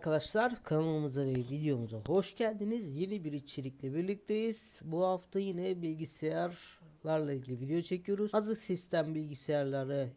arkadaşlar kanalımıza ve videomuza hoş geldiniz. Yeni bir içerikle birlikteyiz. Bu hafta yine bilgisayarlarla ilgili video çekiyoruz. Hazır sistem bilgisayarları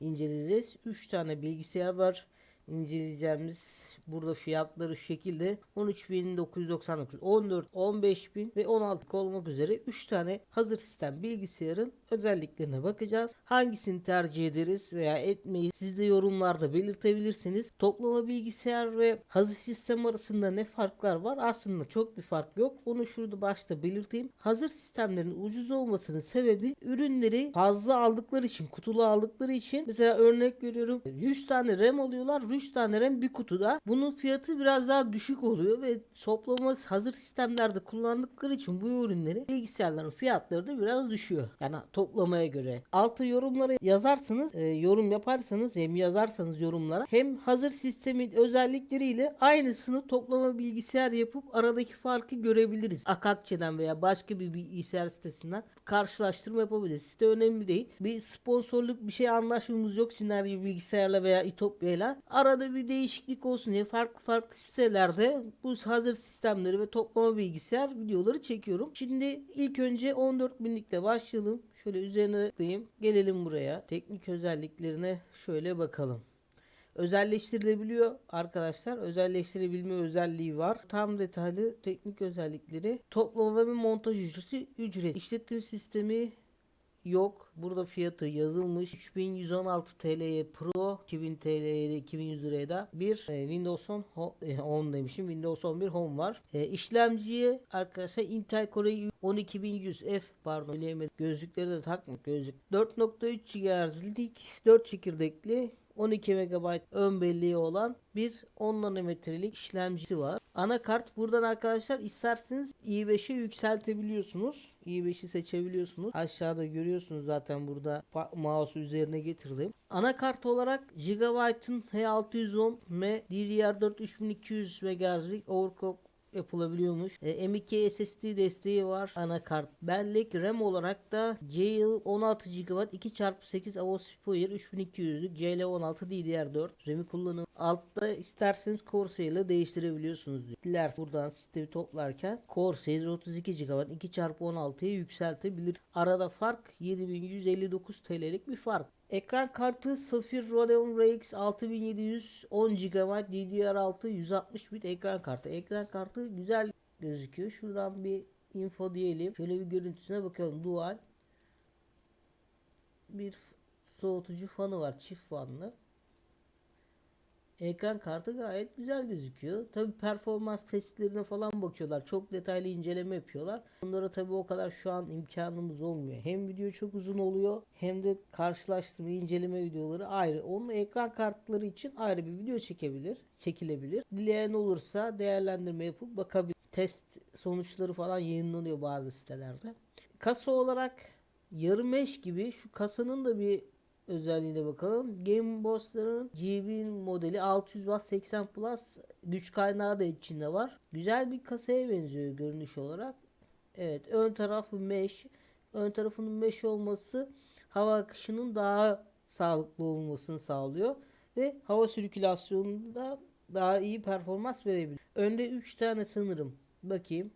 inceleyeceğiz. 3 tane bilgisayar var. İnceleyeceğimiz burada fiyatları şu şekilde 13.999, 14, 15.000 ve 16 olmak üzere 3 tane hazır sistem bilgisayarın özelliklerine bakacağız. Hangisini tercih ederiz veya etmeyi siz de yorumlarda belirtebilirsiniz. Toplama bilgisayar ve hazır sistem arasında ne farklar var? Aslında çok bir fark yok. Onu şurada başta belirteyim. Hazır sistemlerin ucuz olmasının sebebi ürünleri fazla aldıkları için, kutulu aldıkları için mesela örnek veriyorum 100 tane RAM alıyorlar. 100 tane RAM bir kutuda. Bunun fiyatı biraz daha düşük oluyor ve toplama hazır sistemlerde kullandıkları için bu ürünleri bilgisayarların fiyatları da biraz düşüyor. Yani toplamaya göre. Altta yorumlara yazarsanız, e, yorum yaparsanız hem yazarsanız yorumlara hem hazır sistemin özellikleriyle aynısını toplama bilgisayar yapıp aradaki farkı görebiliriz. Akakçe'den veya başka bir bilgisayar sitesinden karşılaştırma yapabiliriz. Site önemli değil. Bir sponsorluk bir şey anlaşmamız yok Sinerji bilgisayarla veya İtopya'yla. Arada bir değişiklik olsun diye farklı farklı sitelerde bu hazır sistemleri ve toplama bilgisayar videoları çekiyorum. Şimdi ilk önce 14 binlikle başlayalım. Şöyle üzerine tıklayayım. Gelelim buraya. Teknik özelliklerine şöyle bakalım. Özelleştirilebiliyor arkadaşlar. Özelleştirebilme özelliği var. Tam detaylı teknik özellikleri. Toplama ve montaj ücreti ücret. İşletim sistemi yok. Burada fiyatı yazılmış. 3116 TL'ye Pro, 2000 TL'ye 2100 liraya da bir e, Windows 10, ho- e, 10 demişim. Windows 11 Home var. E, işlemciye arkadaşlar Intel Core i 12100F pardon bilemedim. Gözlükleri de takma gözlük. 4.3 GHz'lik 4 çekirdekli 12 MB ön belleği olan bir 10 nanometrelik işlemcisi var. Anakart buradan arkadaşlar isterseniz i5'e yükseltebiliyorsunuz. i5'i seçebiliyorsunuz. Aşağıda görüyorsunuz zaten burada mouse'u üzerine getirdim. Anakart olarak Gigabyte'ın H610M DDR4 3200 MHz'lik overclock yapılabiliyormuş. E, M2 SSD desteği var anakart. Bellek RAM olarak da JL 16 GB 2x8 Avosphere 3200'lük JL16 DDR4 RAM'i kullanın. Altta isterseniz Corsair ile değiştirebiliyorsunuz. diyor. Diler buradan sistemi toplarken Corsair 32 GB 2x16'ya yükseltebilir. Arada fark 7159 TL'lik bir fark. Ekran kartı Sapphire Radeon RX 6710 GB DDR6 160 bit ekran kartı. Ekran kartı güzel gözüküyor. Şuradan bir info diyelim. Şöyle bir görüntüsüne bakalım. Dual bir soğutucu fanı var. Çift fanlı. Ekran kartı gayet güzel gözüküyor. Tabi performans testlerine falan bakıyorlar. Çok detaylı inceleme yapıyorlar. Bunlara tabi o kadar şu an imkanımız olmuyor. Hem video çok uzun oluyor hem de karşılaştırma inceleme videoları ayrı. Onun ekran kartları için ayrı bir video çekebilir, çekilebilir. Dileyen olursa değerlendirme yapıp bakabilir. Test sonuçları falan yayınlanıyor bazı sitelerde. Kasa olarak yarım eş gibi şu kasanın da bir özelliğine bakalım. Game Boss'ların GB modeli 600 Watt 80 Plus güç kaynağı da içinde var. Güzel bir kasaya benziyor görünüş olarak. Evet ön tarafı mesh. Ön tarafının mesh olması hava akışının daha sağlıklı olmasını sağlıyor. Ve hava sirkülasyonunda daha iyi performans verebilir. Önde 3 tane sanırım. Bakayım.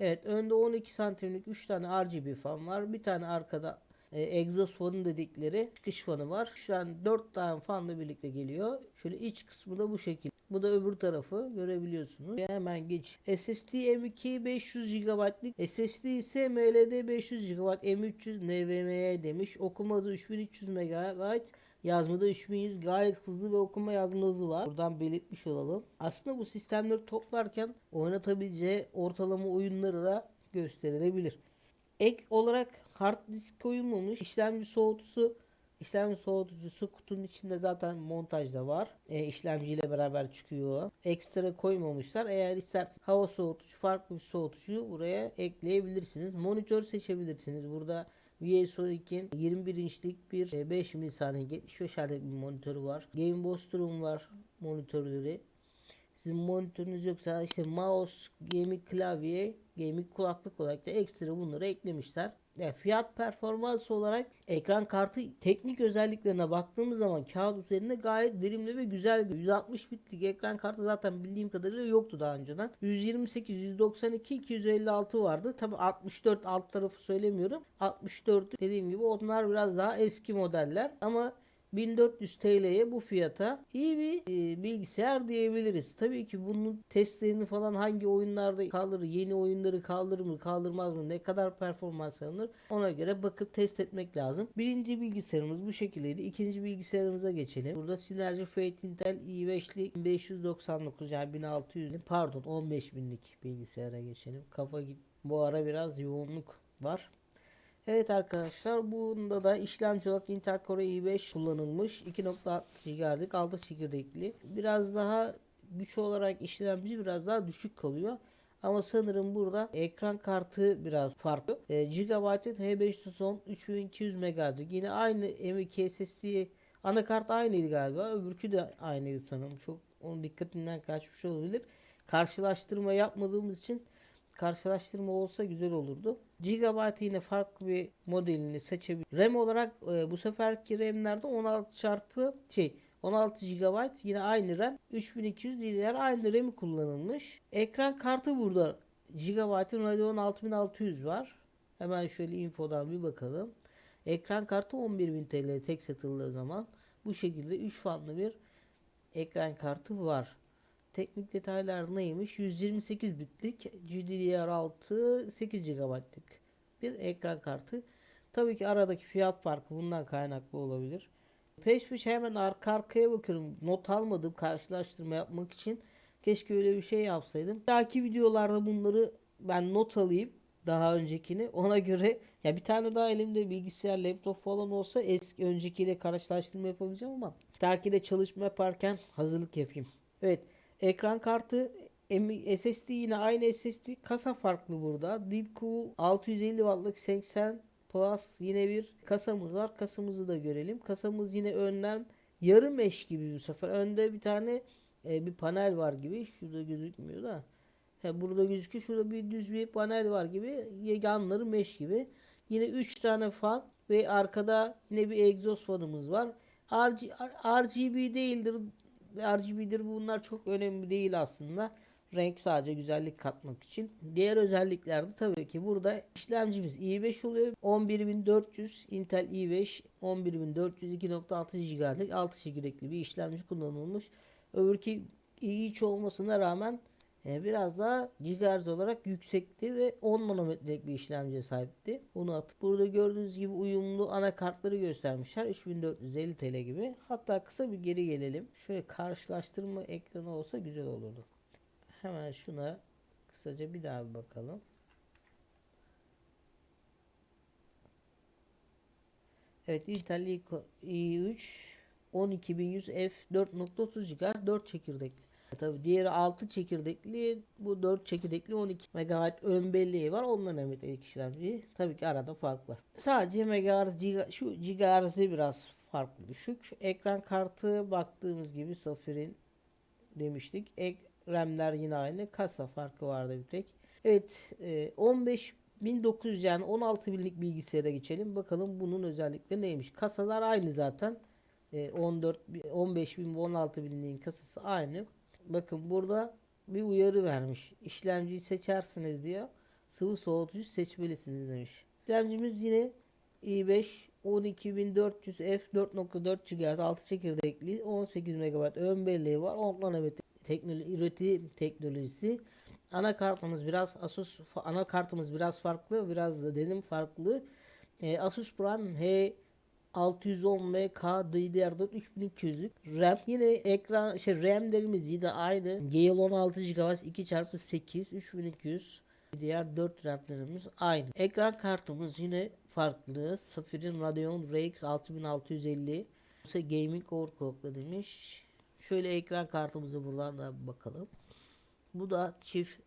Evet önde 12 santimlik 3 tane RGB fan var. Bir tane arkada e, egzoz fanı dedikleri çıkış fanı var. Şu an 4 tane fanla birlikte geliyor. Şöyle iç kısmı da bu şekilde. Bu da öbür tarafı görebiliyorsunuz. Ve hemen geç. SSD M2 500 GB'lık. SSD ise MLD 500 GB M300 NVMe demiş. Okuma hızı 3300 MB. Yazmada 3100 gayet hızlı ve okuma yazma hızı var. Buradan belirtmiş olalım. Aslında bu sistemleri toplarken oynatabileceği ortalama oyunları da gösterilebilir. Ek olarak hard disk koyulmamış. İşlemci soğutusu İşlemci soğutucusu kutunun içinde zaten montajda var. E, işlemciyle beraber çıkıyor. Ekstra koymamışlar. Eğer isterseniz hava soğutucu farklı bir soğutucu buraya ekleyebilirsiniz. Monitör seçebilirsiniz. Burada VSOnic'in 21 inçlik bir e, 5 milisaniye 75 Hz'lik bir monitörü var. Game Booster'un var monitörleri. Sizin monitörünüz yoksa işte mouse, gaming klavye, gaming kulaklık olarak da ekstra bunları eklemişler. Ya fiyat performans olarak ekran kartı teknik özelliklerine baktığımız zaman kağıt üzerinde gayet verimli ve güzel. 160 bitlik ekran kartı zaten bildiğim kadarıyla yoktu daha önceden. 128, 192, 256 vardı. Tabi 64 alt tarafı söylemiyorum. 64 dediğim gibi onlar biraz daha eski modeller ama 1400 TL'ye bu fiyata iyi bir e, bilgisayar diyebiliriz. Tabii ki bunun testlerini falan hangi oyunlarda kaldırır, yeni oyunları kaldırır mı, kaldırmaz mı, ne kadar performans alınır ona göre bakıp test etmek lazım. Birinci bilgisayarımız bu şekildeydi. İkinci bilgisayarımıza geçelim. Burada Synergy Fate Intel i5'li 599 yani 1600 pardon 15000'lik bilgisayara geçelim. Kafa git. Bu ara biraz yoğunluk var. Evet arkadaşlar bunda da işlemci olarak Intel Core i5 kullanılmış. 2.6 GHz 6 çekirdekli. Biraz daha güç olarak işlemci biraz daha düşük kalıyor. Ama sanırım burada ekran kartı biraz farklı. E, Gigabyte'ın H510 3200 MHz. Yine aynı M2 SSD anakart aynıydı galiba. Öbürkü de aynıydı sanırım. Çok onun dikkatinden kaçmış olabilir. Karşılaştırma yapmadığımız için karşılaştırma olsa güzel olurdu. Gigabyte yine farklı bir modelini seçebilir. RAM olarak e, bu seferki RAM'lerde 16 çarpı şey 16 GB yine aynı RAM 3200 DDR aynı RAM'i kullanılmış. Ekran kartı burada Gigabyte'ın Radeon 6600 var. Hemen şöyle infodan bir bakalım. Ekran kartı 11.000 TL tek satıldığı zaman bu şekilde 3 fanlı bir ekran kartı var. Teknik detaylar neymiş? 128 bitlik GDDR6 8 GB'lık bir ekran kartı. Tabii ki aradaki fiyat farkı bundan kaynaklı olabilir. Peş peşe hemen arka arkaya bakıyorum. Not almadım karşılaştırma yapmak için. Keşke öyle bir şey yapsaydım. Dahaki videolarda bunları ben not alayım daha öncekini. Ona göre ya bir tane daha elimde bilgisayar, laptop falan olsa eski öncekiyle karşılaştırma yapabileceğim ama takide çalışma yaparken hazırlık yapayım. Evet. Ekran kartı SSD yine aynı SSD. Kasa farklı burada. Deepcool 650 wattlık 80 Plus yine bir kasamız var. Kasamızı da görelim. Kasamız yine önden yarı mesh gibi bu sefer. Önde bir tane e, bir panel var gibi. Şurada gözükmüyor da. He, burada gözüküyor. Şurada bir düz bir panel var gibi. Yanları mesh gibi. Yine 3 tane fan ve arkada yine bir egzoz fanımız var. RG, RGB değildir. RGB'dir bunlar çok önemli değil aslında. Renk sadece güzellik katmak için. Diğer özelliklerde tabii ki burada işlemcimiz i5 oluyor. 11400 Intel i5 11400 2.6 GHz'lik 6 çekirdekli bir işlemci kullanılmış. Öbürki i3 olmasına rağmen e, biraz daha gigahertz olarak yüksekti ve 10 nanometrelik bir işlemciye sahipti. Bunu atıp burada gördüğünüz gibi uyumlu anakartları göstermişler. 3450 TL gibi. Hatta kısa bir geri gelelim. Şöyle karşılaştırma ekranı olsa güzel olurdu. Hemen şuna kısaca bir daha bir bakalım. Evet Intel i3 12100F 4.30 GHz 4 çekirdekli. Tabi diğeri 6 çekirdekli bu 4 çekirdekli 12 MHz ön belleği var onların emretlik işlemci. Tabii ki arada fark var. Sadece MHz giga, şu GHz'i biraz farklı düşük. Ekran kartı baktığımız gibi Safir'in demiştik. Ek RAM'ler yine aynı. Kasa farkı vardı bir tek. Evet e, 15 1900 yani 16 binlik bilgisayara geçelim. Bakalım bunun özellikleri neymiş. Kasalar aynı zaten. E, 14 15 bin ve 16 binliğin kasası aynı. Bakın burada bir uyarı vermiş. İşlemciyi seçersiniz diye sıvı soğutucu seçmelisiniz demiş. İşlemcimiz yine i5 12400F 4.4 GHz 6 çekirdekli 18 MB ön belleği var. 10 nanometre teknoloji, üretim teknolojisi. Anakartımız biraz Asus anakartımız biraz farklı, biraz da dedim farklı. E, Asus Prime H 610 ve KDDR4 3200'lük RAM. Yine ekran şey RAM'lerimiz yine aynı. Gale 16 GB 2x8 3200 DDR4 RAM'lerimiz aynı. Ekran kartımız yine farklı. Safir'in Radeon RX 6650 ise Gaming Overclock'la demiş. Şöyle ekran kartımızı buradan da bakalım. Bu da çift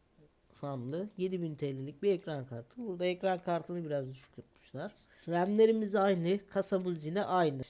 fanlı 7000 TL'lik bir ekran kartı. Burada ekran kartını biraz düşük yapmışlar. RAM'lerimiz aynı. Kasamız yine aynı.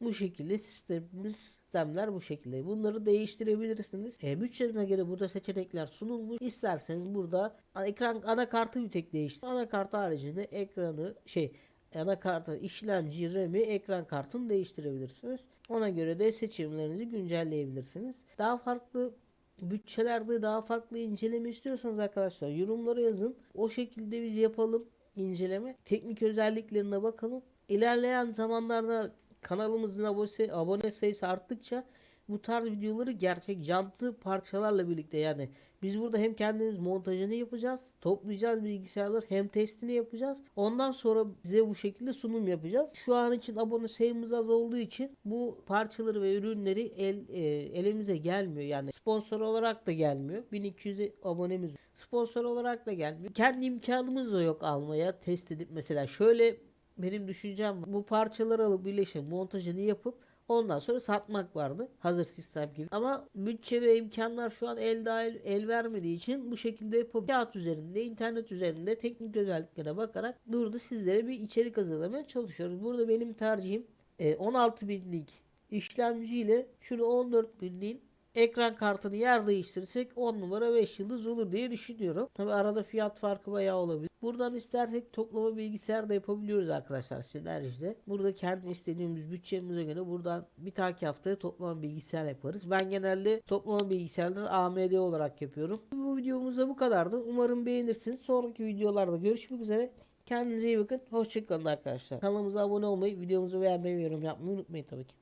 Bu şekilde sistemimiz sistemler bu şekilde. Bunları değiştirebilirsiniz. E, bütçenize göre burada seçenekler sunulmuş. İsterseniz burada ekran anakartı bir tek değiştir. Anakart haricinde ekranı şey anakartı, işlemci, RAM'i, ekran kartını değiştirebilirsiniz. Ona göre de seçimlerinizi güncelleyebilirsiniz. Daha farklı bütçelerde daha farklı inceleme istiyorsanız arkadaşlar yorumlara yazın. O şekilde biz yapalım inceleme. Teknik özelliklerine bakalım. İlerleyen zamanlarda kanalımızın abone, sayısı arttıkça bu tarz videoları gerçek canlı parçalarla birlikte yani biz burada hem kendimiz montajını yapacağız, toplayacağız bilgisayarları hem testini yapacağız. Ondan sonra size bu şekilde sunum yapacağız. Şu an için abone sayımız az olduğu için bu parçaları ve ürünleri el, e, elimize gelmiyor. Yani sponsor olarak da gelmiyor. 1200 abonemiz sponsor olarak da gelmiyor. Kendi imkanımız da yok almaya test edip mesela şöyle benim düşüncem bu parçaları alıp birleşip montajını yapıp Ondan sonra satmak vardı. Hazır sistem gibi. Ama bütçe ve imkanlar şu an el dahil el vermediği için bu şekilde yapıp kağıt üzerinde, internet üzerinde teknik özelliklere bakarak burada sizlere bir içerik hazırlamaya çalışıyoruz. Burada benim tercihim e, 16 binlik işlemciyle şurada 14 binliğin ekran kartını yer değiştirirsek 10 numara 5 yıldız olur diye düşünüyorum. Tabi arada fiyat farkı bayağı olabilir. Buradan istersek toplama bilgisayar da yapabiliyoruz arkadaşlar sinerjide. Burada kendi istediğimiz bütçemize göre buradan bir dahaki haftaya toplama bilgisayar yaparız. Ben genelde toplama bilgisayarları AMD olarak yapıyorum. Bu videomuzda bu kadardı. Umarım beğenirsiniz. Sonraki videolarda görüşmek üzere. Kendinize iyi bakın. Hoşçakalın arkadaşlar. Kanalımıza abone olmayı, videomuzu beğenmeyi yorum yapmayı unutmayın tabii ki.